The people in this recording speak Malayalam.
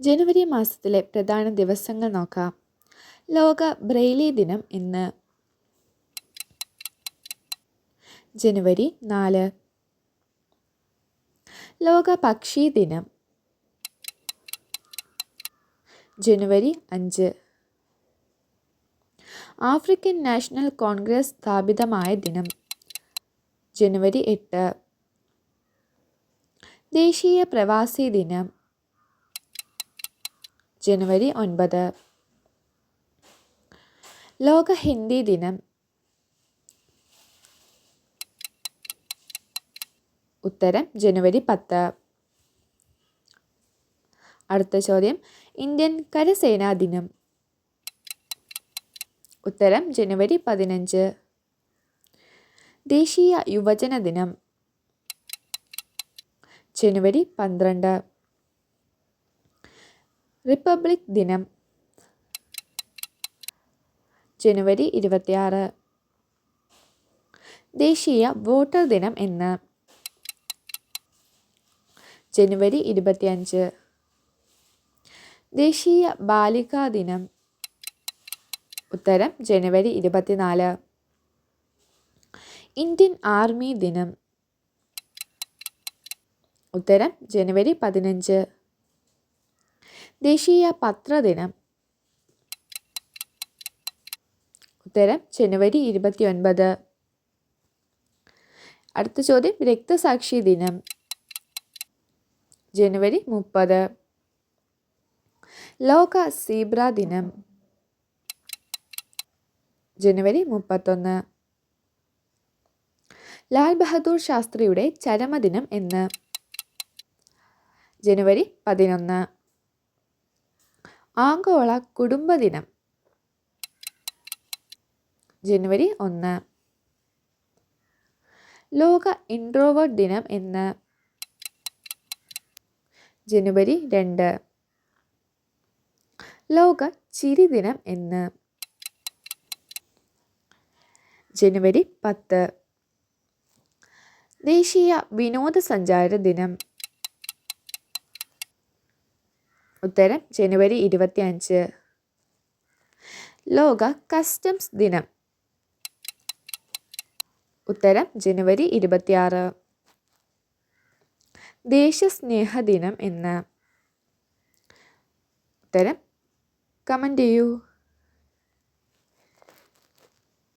ജനുവരി മാസത്തിലെ പ്രധാന ദിവസങ്ങൾ നോക്കാം. ലോക ബ്രെയിലി ദിനം ഇന്ന്. ജനുവരി നാല്. ലോക പക്ഷി ദിനം. ജനുവരി അഞ്ച്. ആഫ്രിക്കൻ നാഷണൽ കോൺഗ്രസ് സ്ഥാപിതമായ ദിനം. ജനുവരി എട്ട്. ദേശീയ പ്രവാസി ദിനം. ജനുവരി ഒൻപത്. ലോക ഹിന്ദി ദിനം. ഉത്തരം ജനുവരി പത്ത്. അടുത്ത ചോദ്യം ഇന്ത്യൻ കരസേനാ ദിനം. ഉത്തരം ജനുവരി പതിനഞ്ച്. ദേശീയ യുവജന ദിനം. ജനുവരി പന്ത്രണ്ട്. റിപ്പബ്ലിക് ദിനം. ജനുവരി ഇരുപത്തിയാറ്. ദേശീയ വോട്ടർ ദിനം എന്ന് ജനുവരി ഇരുപത്തിയഞ്ച്. ദേശീയ ബാലികാ ദിനം. ഉത്തരം ജനുവരി ഇരുപത്തിനാല്. ഇന്ത്യൻ ആർമി ദിനം. ഉത്തരം ജനുവരി പതിനഞ്ച്. ദേശീയ പത്രദിനം. ഉത്തരം ജനുവരി ഇരുപത്തി ഒൻപത് അടുത്ത ചോദ്യം രക്തസാക്ഷി ദിനം. ജനുവരി മുപ്പത്. ലോക സീബ്ര ദിനം. ജനുവരി മുപ്പത്തൊന്ന്. ലാൽ ബഹദൂർ ശാസ്ത്രിയുടെ ചരമദിനം എന്ന് ജനുവരി പതിനൊന്ന്. ആഗോള കുടുംബദിനം. ജനുവരി ഒന്ന്. ലോക ഇൻട്രോവേർട്ട് ദിനം എന്ന്. ജനുവരി രണ്ട്. ലോക ചിരി ദിനം എന്ന്. ജനുവരി പത്ത്. ദേശീയ വിനോദസഞ്ചാര ദിനം. ഉത്തരം ജനുവരി ഇരുപത്തി അഞ്ച് ലോക കസ്റ്റംസ് ദിനം. ഉത്തരം ജനുവരി ഇരുപത്തിയാറ്. ദേശസ്നേഹ ദിനം എന്ന്. ഉത്തരം കമന്റ് ചെയ്യൂ.